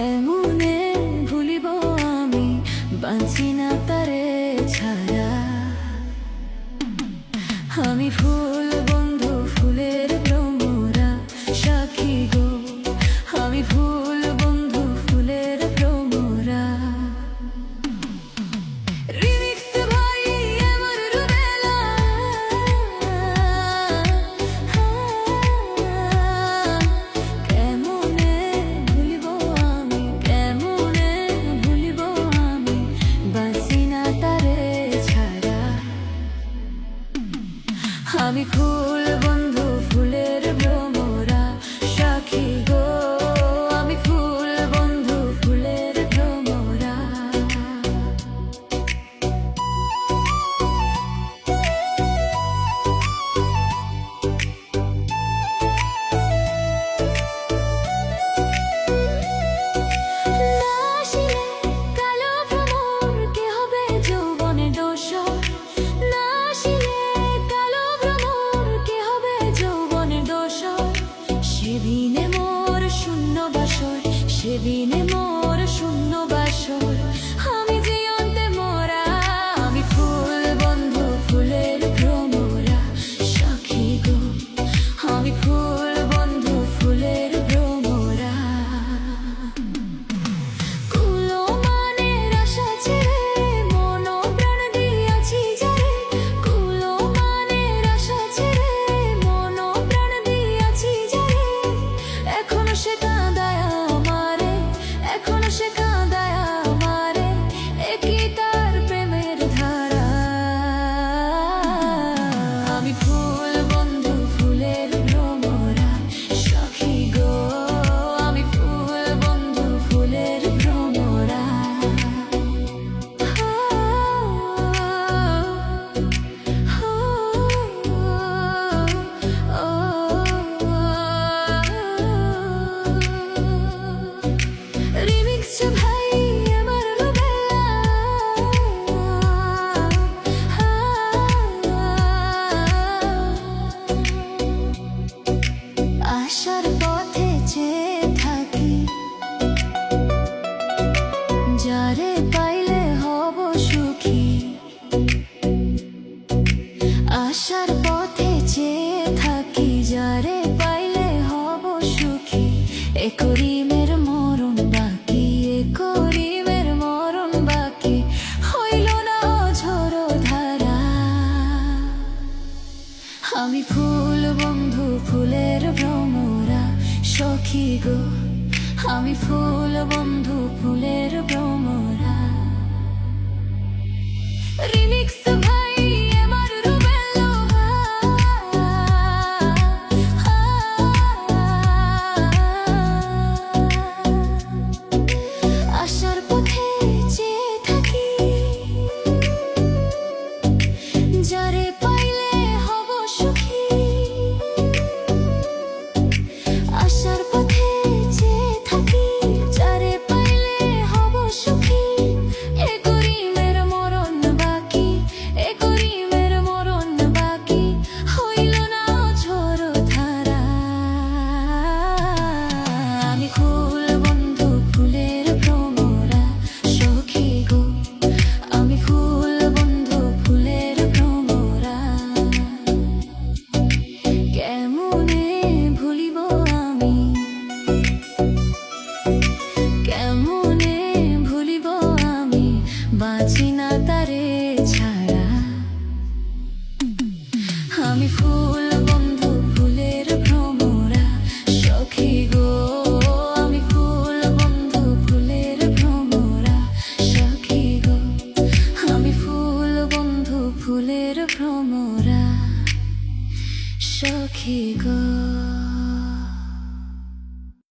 এমনে ভুলিব আমি বাঁচি না তারে ছাড়া আমি ভুল আমি খুব Cebine mor আশার পথে চেয়ে থাকি, যারে পাইলে হব সুখী। এ করিমের মরণ বাকি, এ করিমের মরণ বাকি। হইল না ঝড় ধারা। আমি ফুল বন্ধু, ফুলের ভ্রমরা সখী গো। আমি ফুল বন্ধু